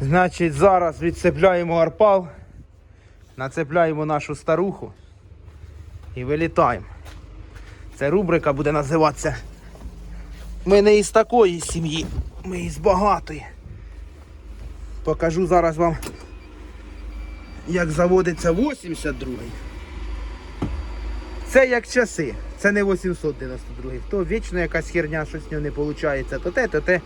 Значить, зараз відцепляємо арпал, нацепляємо нашу старуху і вилітаємо. Це рубрика буде називатися. Ми не із такої сім'ї, ми із багатої. Покажу зараз вам, як заводиться 82-й. Це як часи. Це не 892. То вічно якась херня, щось з нього не виходить, то те, то те.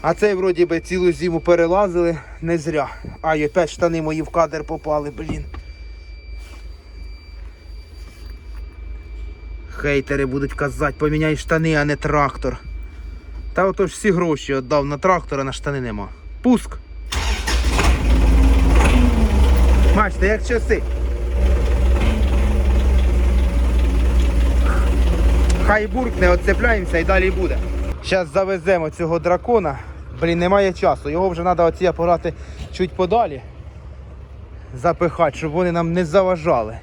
А цей вроді би цілу зиму перелазили не зря. Ай, опять штани мої в кадр попали, блін. Хейтери будуть казати, поміняй штани, а не трактор. Та ото ж всі гроші віддав на трактор, а на штани нема. Пуск. Бачите, як часи. Хай буркне, отцепляємося і далі буде. Зараз завеземо цього дракона. Блін, немає часу. Його вже треба оці апарати чуть подалі запихати, щоб вони нам не заважали.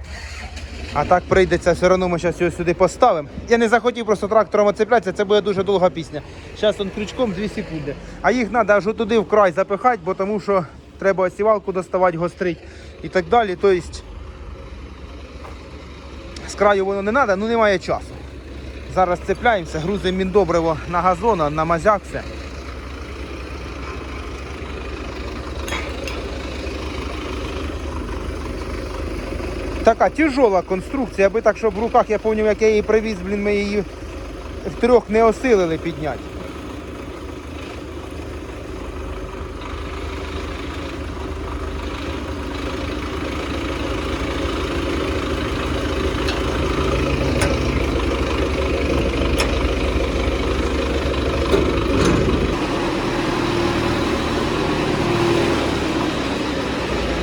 А так прийдеться, все одно ми зараз його сюди поставимо. Я не захотів просто трактором оцеплятися, це буде дуже довга пісня. Зараз он крючком 2 секунди. А їх треба аж туди в край запихати, бо тому що треба осівалку доставати, гострить і так далі. Тобто з краю воно не треба, ну немає часу. Зараз цепляємося, грузимо міндобриво на газон, на мазяк все. Така тяжола конструкція, аби так, щоб в руках я пам'ятаю, як я її привіз, блін, ми її втрьох не осилили підняти.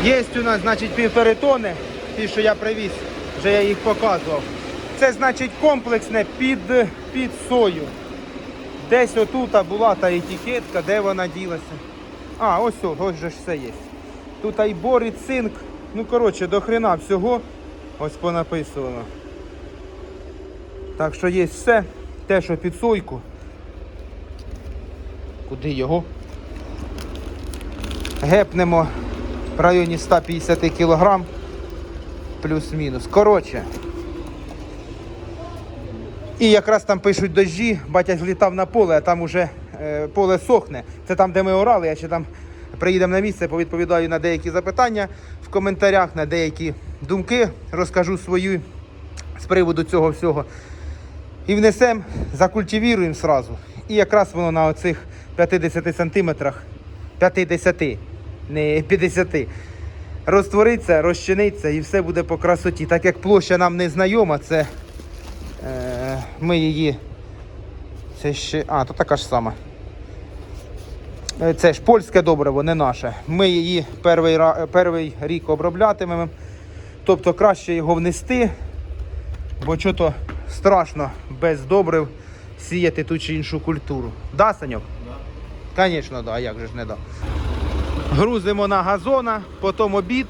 Є у нас, значить, півтори тони, ті, що я привіз, вже я їх показував. Це значить комплексне під, під сою. Десь отут була та етикетка, де вона ділася. А, ось ось же ж все є. Тут і бор, і цинк. Ну, коротше, до хрена всього ось понаписувано. Так що є все, те, що під сойку. Куди його? Гепнемо в районі 150 кг плюс-мінус. Коротше. І якраз там пишуть дощі, батя злітав на поле, а там уже е, поле сохне. Це там, де ми орали. Я ще там приїдемо на місце, повідповідаю на деякі запитання в коментарях, на деякі думки, розкажу свою з приводу цього всього. І внесемо, закультивіруємо сразу. І якраз воно на оцих 50 сантиметрах, 50, не 50, розтвориться, розчиниться і все буде по красоті. Так як площа нам не знайома, це е, ми її. Це ще. А, то така ж сама. Е, Це ж польське добриво, не наше. Ми її перший, перший рік оброблятимемо. Тобто краще його внести, бо що то страшно без добрив сіяти ту чи іншу культуру. Да, Саньок? Да. Звісно, да, а як же ж не да. Грузимо на газона, потім обід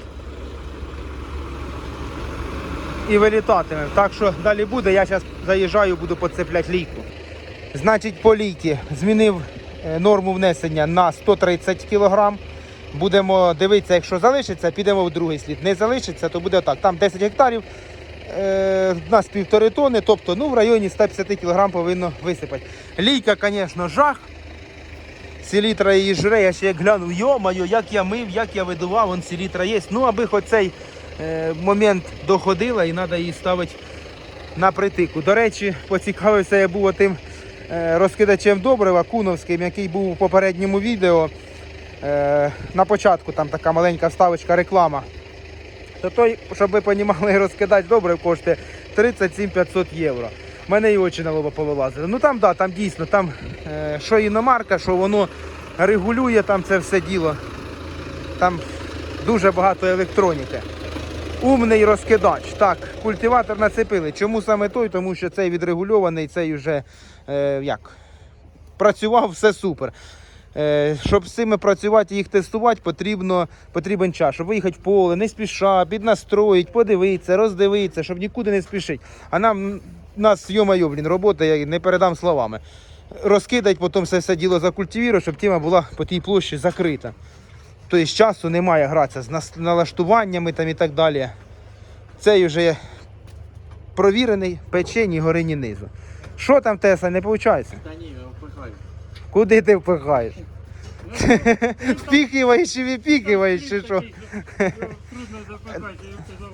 і вилітатимемо. Так що далі буде, я зараз заїжджаю, буду поцепляти лійку. Значить, по лійки змінив е, норму внесення на 130 кг. Будемо дивитися, якщо залишиться, підемо в другий слід. Не залишиться, то буде так. Там 10 гектарів, е, в нас півтори тони, тобто ну, в районі 150 кг повинно висипати. Лійка, звісно, жах. Селітра її жре, я ще глянув, йо-моє, як я мив, як я видував, вон селітра є. Ну, аби хоч цей е, момент доходила і треба її ставити на притику. До речі, поцікавився я був тим е, розкидачем добрива Куновським, який був у попередньому відео. Е, на початку там така маленька вставочка реклама. То той, щоб ви розуміли, розкидач добрив коштує 37 500 євро. Мене і очі на лоба повилазили. Ну там, да, там дійсно, там е, що іномарка, що воно регулює там це все діло. Там дуже багато електроніки. Умний розкидач. Так, культиватор нацепили. Чому саме той? Тому що цей відрегульований, цей вже е, як? Працював все супер. Е, щоб з цими працювати і їх тестувати, потрібно, потрібен час. Щоб виїхати в поле, не спіша, піднастроїть, подивитися, роздивитися, щоб нікуди не спішити. А нам, нас, йо-моє, блін, робота, я не передам словами. розкидати, потім все все діло закультивірувати, щоб тема була по тій площі закрита. Тобто часу немає гратися з налаштуваннями там і так далі. Цей вже провірений печені горині низу. Що там Тесла, не виходить? Та ні, я впихаю. Куди ти впихаєш? Впіхиваєш і випікиваєш, чи що? Трудно запихати, я казав,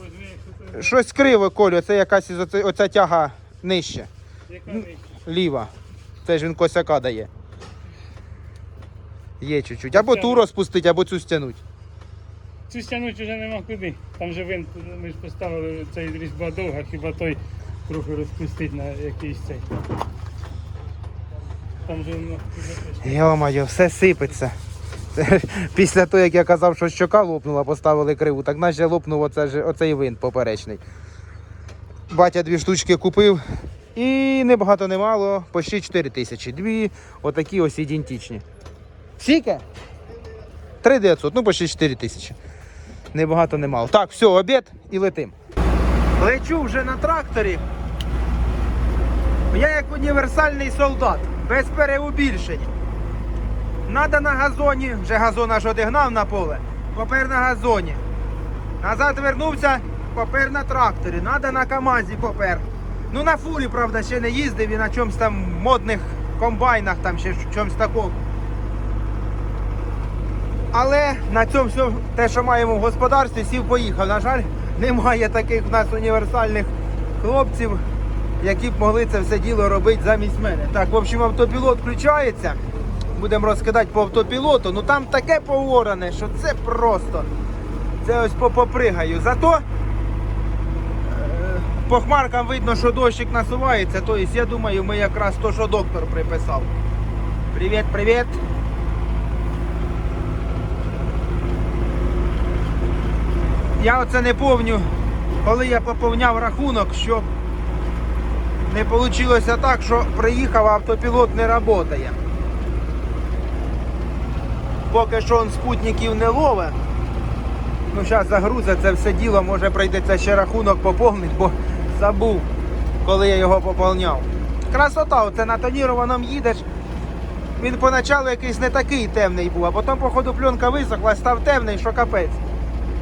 візьми, Щось криво, Колю, це якась оця тяга нижче, яка нижче. ліва. Це ж він косяка дає. Є чуть-чуть. Або ту розпустить, або цю стягнуть. Цю стягнути вже нема куди. Там же винт, ми ж поставили цей різьба довга, хіба той трохи розпустить на якийсь цей. Там же Йо-моє, все сипеться. Після того, як я казав, що щока лопнула, поставили криву, так наче лопнув оце оцей винт поперечний. Батя дві штучки купив і не багато не мало, почти 4 тисячі. Дві отакі ось ідентичні. Скільки? 3 900, ну почти 4 тисячі. Не багато не мало. Так, все, обід і летим. Лечу вже на тракторі. Я як універсальний солдат, без переубільшень. Надо на газоні, вже газон аж одігнав на поле, попер на газоні. Назад вернувся, попер на тракторі, надо на КАМАЗі попер. Ну на фурі, правда, ще не їздив і на чомусь там модних комбайнах, там ще чомусь такому. Але на цьому все те, що маємо в господарстві, сів поїхав. На жаль, немає таких в нас універсальних хлопців, які б могли це все діло робити замість мене. Так, в общем, автопілот включається. Будемо розкидати по автопілоту. Ну там таке поворане, що це просто. Це ось по- попригаю. Зато по хмаркам видно, що дощик насувається. Тобто, я думаю, ми якраз то, що доктор приписав. Привіт, привіт. Я оце не помню, коли я поповняв рахунок, щоб не вийшло так, що приїхав, а автопілот не працює. Поки що он спутників не лове. Ну, зараз загрузить це все діло, може прийдеться ще рахунок поповнити, бо забув, коли я його поповняв. Красота, оце на тонірованому їдеш. Він поначалу якийсь не такий темний був, а потім, походу, пленка висохла, став темний, що капець.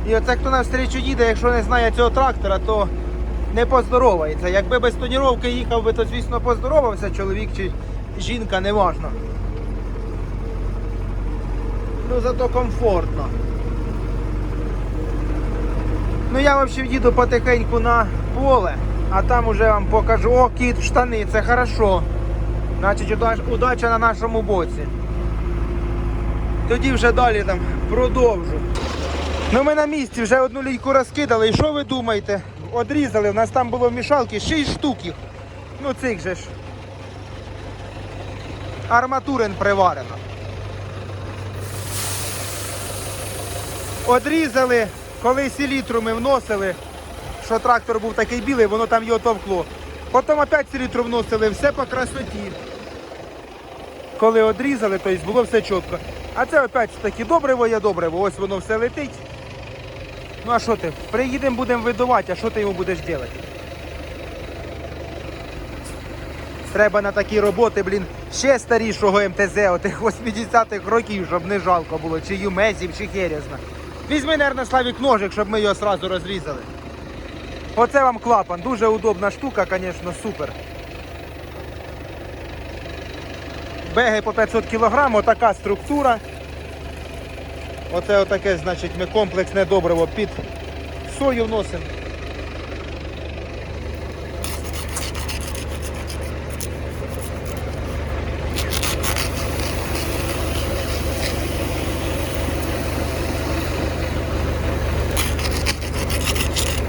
І оце хто навстрічу їде, якщо не знає цього трактора, то не поздоровається. Якби без тоніровки їхав би, то звісно поздоровався чоловік чи жінка, неважно. Ну зато комфортно. Ну я взагалі їду потихеньку на поле, а там уже вам покажу, о, кіт штани, це хорошо. Значить, удач- удача на нашому боці. Тоді вже далі там продовжу. Ну ми на місці вже одну лійку розкидали. І що ви думаєте? Одрізали, у нас там було мішалки 6 штук. Ну цих же ж. Арматурин приварено. Одрізали, коли селітру ми вносили, що трактор був такий білий, воно там його товкло. Потім опять селітру вносили, все по красоті. Коли одрізали, то було все чітко. А це опять таки добриво є добриво, ось воно все летить. Ну а що ти? Приїдемо, будемо видувати, а що ти йому будеш робити? Треба на такі роботи, блін, ще старішого МТЗ, отих 80-х років, щоб не жалко було, чи юмезів, чи херезна. Візьми, мабуть, Славік ножик, щоб ми його одразу розрізали. Оце вам клапан. Дуже удобна штука, звісно, супер. Беги по 500 кг, отака структура. Оце отаке, значить, ми комплексне добриво під сою вносимо.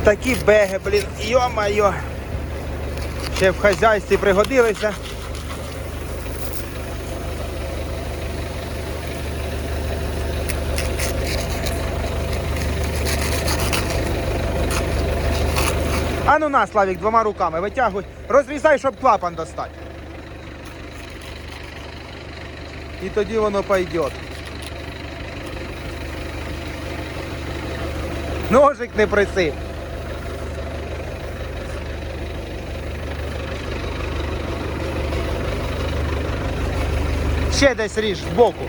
Такі беги, блін, йо-майо. Ще в хазяйстві пригодилися. А ну на, Славік, двома руками витягуй. Розрізай, щоб клапан достати. І тоді воно пойде. Ножик не присип. Ще десь ріж збоку.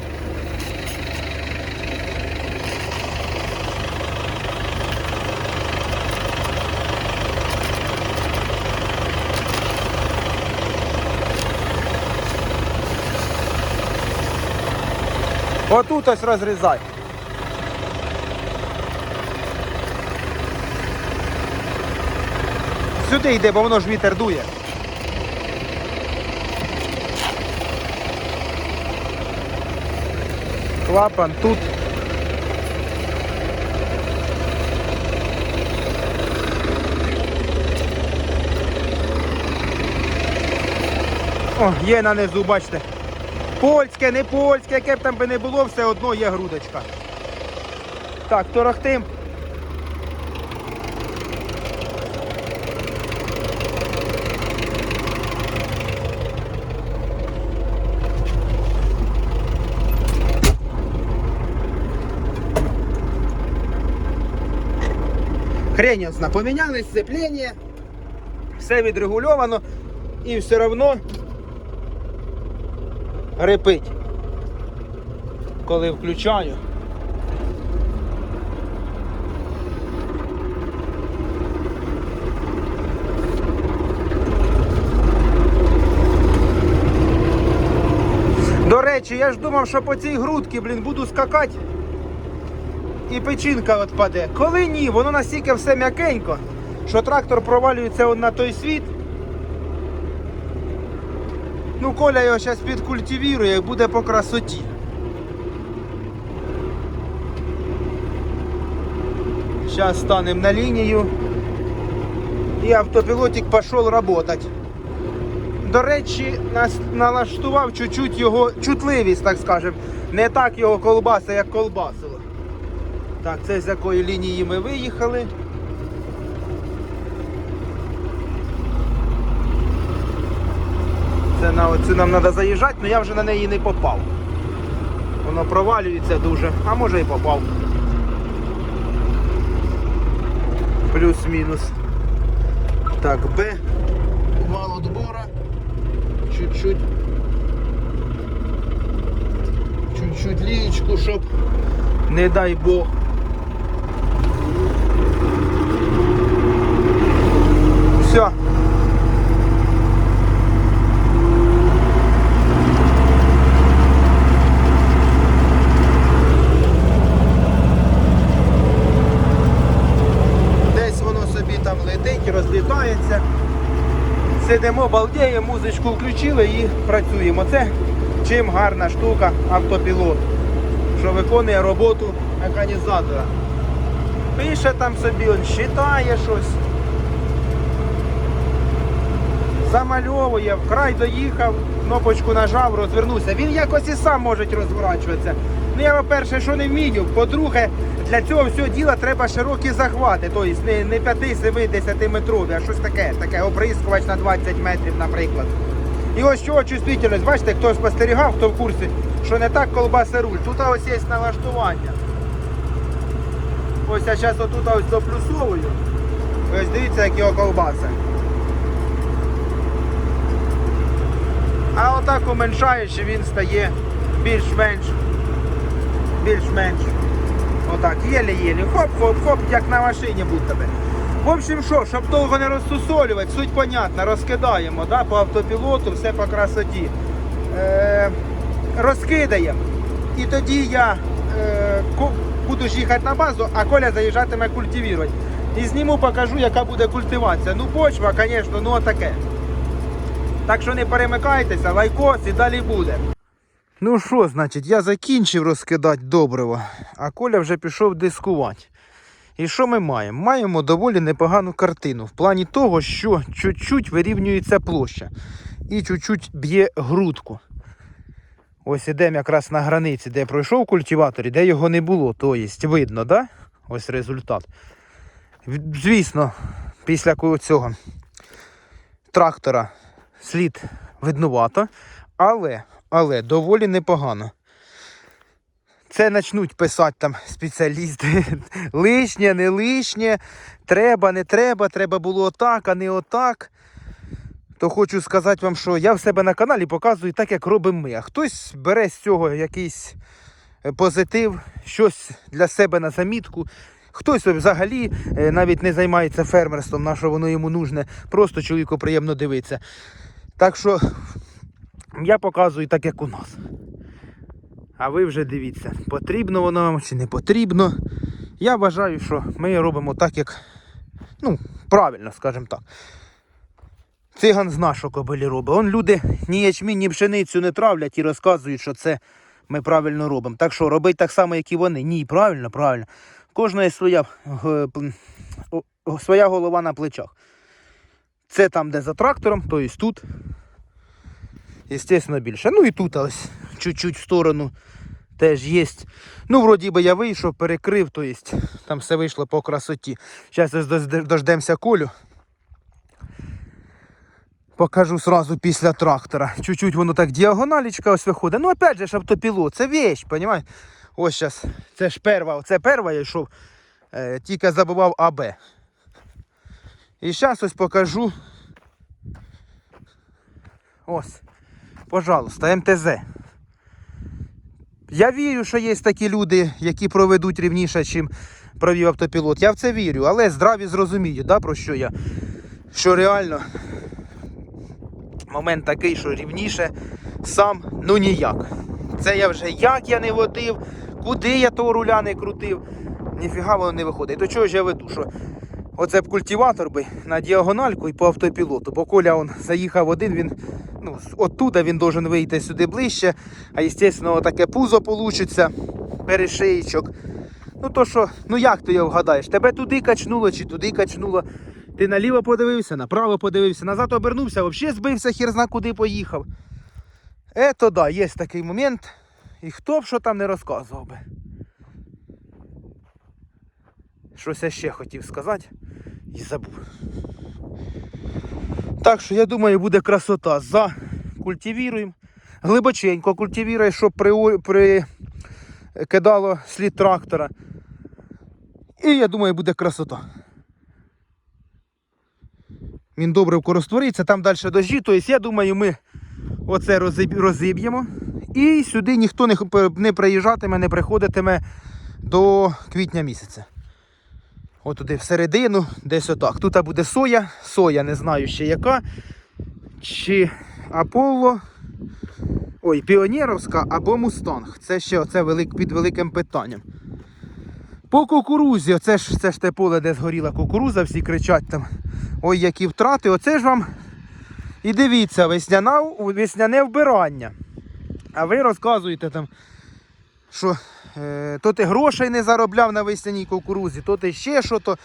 Отут ось розрізай. Сюди йде, бо воно ж вітер дує. Клапан тут. О, є на низу, бачите. Польське, не польське, яке б там би не було, все одно є грудочка. Так, торохтим. Хрень ясна. Поміняли сцеплення, все відрегульовано і все одно репить. Коли включаю. До речі, я ж думав, що по цій грудці, блін, буду скакати і печінка відпаде. Коли ні, воно настільки все м'якенько, що трактор провалюється на той світ. Ну, Коля його зараз підкультивірує буде по красоті. Зараз станемо на лінію. І автопілотик пішов працювати. До речі, нас налаштував чуть-чуть його чутливість, так скажемо. Не так його колбаса, як колбасило. Так, це з якої лінії ми виїхали. Це на оцю нам треба заїжджати, але я вже на неї не попав. Воно провалюється дуже, а може і попав. Плюс-мінус. Так, Б. Вал отбора. Чуть-чуть. Чуть-чуть лієчку, щоб не дай Бог. Все. Десь воно собі там летить, розлітається. Сидимо, балдіємо, музичку включили і працюємо. Це чим гарна штука автопілот, що виконує роботу механізатора. Пише там собі, він читає щось. Замальовує, вкрай доїхав, кнопочку нажав, розвернувся. Він якось і сам може розворачуватися. Ну я, по-перше, що не вмію. По-друге, для цього всього діла треба широкі захвати. Тобто не, не 5-7-10 метрові, а щось таке, таке оприскувач на 20 метрів, наприклад. І ось чого чувствительність, бачите, хто спостерігав, хто в курсі, що не так колбаса руль. Тут ось є налаштування. Ось я зараз отут ось доплюсовую. Ось дивіться, як його колбаса. А отак уменшаючи, він стає більш-менш. Більш-менш. Отак, єлі-єлі. Хоп-хоп-хоп, як на машині будь тебе. В общем, що, щоб довго не розсусолювати, суть понятна, розкидаємо да, по автопілоту, все по красоті. Е, розкидаємо. І тоді я е, буду їхати на базу, а Коля заїжджатиме культивувати. І зніму, покажу, яка буде культивація. Ну, почва, звісно, ну отаке. Так що не перемикайтеся, лайкос і далі буде. Ну що, значить, я закінчив розкидати добриво, а Коля вже пішов дискувати. І що ми маємо? Маємо доволі непогану картину в плані того, що чуть-чуть вирівнюється площа і чуть-чуть б'є грудку. Ось ідемо якраз на границі, де пройшов культиватор і де його не було. Тобто видно, да? Ось результат. Звісно, після цього трактора слід виднувато, але, але доволі непогано. Це почнуть писати там спеціалісти. Лишнє, не лишнє, треба, не треба, треба було отак, а не отак. то хочу сказати вам, що я в себе на каналі показую так, як робимо ми. А хтось бере з цього якийсь е, позитив, щось для себе на замітку. Хтось взагалі е, навіть не займається фермерством, на що воно йому нужне. Просто чоловіку приємно дивитися. Так що я показую так, як у нас. А ви вже дивіться, потрібно воно вам чи не потрібно. Я вважаю, що ми робимо так, як ну, правильно, скажімо так. Циган зна, що кобилі робить. Он люди ні ячмінь, ні пшеницю не травлять і розказують, що це ми правильно робимо. Так що робить так само, як і вони. Ні, правильно, правильно. Кожної своя, своя голова на плечах. Це там, де за трактором, то і тут. Естественно, більше. Ну і тут ось чуть-чуть в сторону теж є. Ну, вроді би я вийшов, перекрив, то есть, там все вийшло по красоті. Зараз дождемося колю. Покажу сразу після трактора. Чуть-чуть воно так діагоналічка ось виходить. Ну, опять же, ж автопілот, це вещь, понимаєте? Ось зараз. Це ж перва, це перва я йшов, е, тільки забував АБ. І зараз ось покажу. Ось. Пожалуйста, МТЗ. Я вірю, що є такі люди, які проведуть рівніше, чим провів автопілот. Я в це вірю, але здраві зрозумію, да, про що я. Що реально момент такий, що рівніше сам ну ніяк. Це я вже як я не водив, куди я того руля не крутив, ніфіга воно не виходить. До чого ж я веду? Що оце б культиватор би на діагональку і по автопілоту. Бо Коля он заїхав один, він ну, оттуда він должен вийти сюди ближче. А звісно, таке пузо получиться, перешиєчок. Ну то що, ну як ти його вгадаєш? Тебе туди качнуло чи туди качнуло. Ти наліво подивився, направо подивився, назад обернувся, взагалі збився, хір зна куди поїхав. Ето да, є такий момент. І хто б що там не розказував би. Щось я ще хотів сказати і забув. Так що я думаю, буде красота. За культивіруємо. Глибоченько культивірує, щоб при, при кидало слід трактора. І я думаю, буде красота. Він добре вкороствориться, там далі дощі. Тобто, я думаю, ми оце розіб'ємо. І сюди ніхто не приїжджатиме, не приходитиме до квітня місяця. От туди всередину, десь отак. Тут буде соя, соя, не знаю ще яка. Чи Аполло. Ой, Піонєровська або Мустанг. Це ще оце велик, під великим питанням. По кукурузі, оце ж, це ж те поле, де згоріла кукуруза, всі кричать там. Ой, які втрати. Оце ж вам. І дивіться, весняна, весняне вбирання. А ви розказуєте там, що то ти грошей не заробляв на весняній кукурузі, то ти ще що то.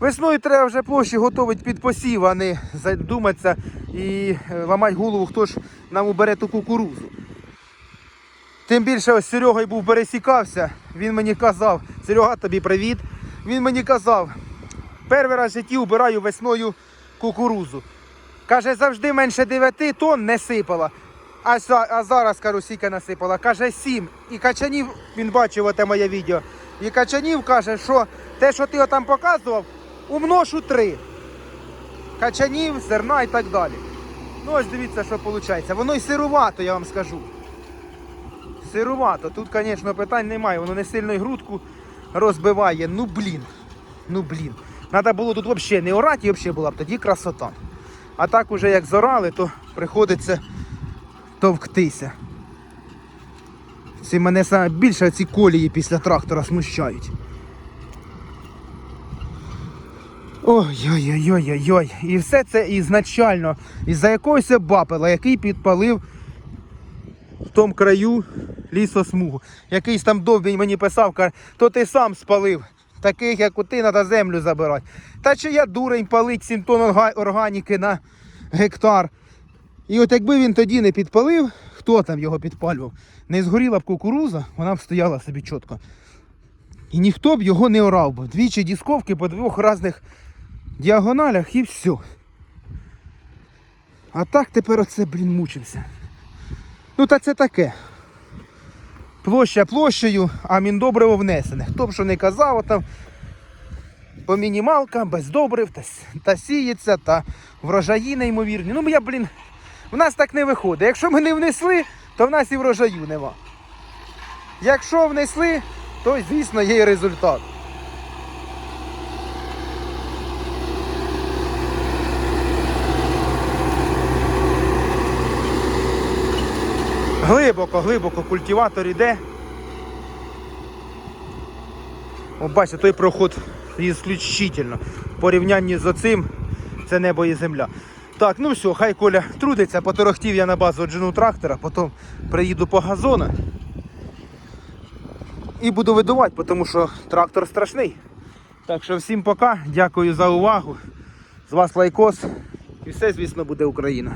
Весною треба вже площі готувати під посів, а не задуматися і е, ламати голову, хто ж нам убере ту кукурузу. Тим більше ось Серега був пересікався, він мені казав, Серега, тобі привіт. Він мені казав, перший раз в житті убираю весною кукурузу. Каже, завжди менше 9 тонн не сипала. А, а зараз, кажу, сіка насипала. Каже, 7. І качанів, він бачив оте моє відео. І качанів каже, що те, що ти там показував, умношу 3. Качанів, зерна і так далі. Ну ось дивіться, що виходить. Воно й сирувато, я вам скажу. Сирувато. Тут, звісно, питань немає. Воно не сильно і грудку розбиває. Ну блін. Ну блін. Треба було тут взагалі не орати, і взагалі була б тоді красота. А так уже як зорали, то приходиться товктися. Ці мене саме більше ці колії після трактора смущають. Ой-ой-ой-ой-ой. І все це ізначально із-за якогось бапела, який підпалив в тому краю лісосмугу. Якийсь там довбень мені писав, каже, то ти сам спалив. Таких, як у ти, треба землю забирати. Та чи я дурень палить 7 тонн органіки на гектар. І от якби він тоді не підпалив, хто там його підпалював, не згоріла б кукуруза, вона б стояла собі чітко. І ніхто б його не орав би. Двічі дісковки по двох різних діагоналях і все. А так тепер оце, блін, мучимося. Ну та це таке. Площа площею, а міндобриво внесене. Хто б що не казав, там по мінімалкам, без добрив, та, та сіється, та врожаї неймовірні. Ну, я, блін, в нас так не виходить. Якщо ми не внесли, то в нас і врожаю нема. Якщо внесли, то, звісно, є і результат. Глибоко, глибоко культиватор іде. О, бачите, той проход ісключительно. В порівнянні з оцим це небо і земля. Так, ну все, хай Коля трудиться, поторохтів я на базу джину трактора, потім приїду по газону і буду видувати, тому що трактор страшний. Так що всім пока, дякую за увагу. З вас лайкос. І все, звісно, буде Україна.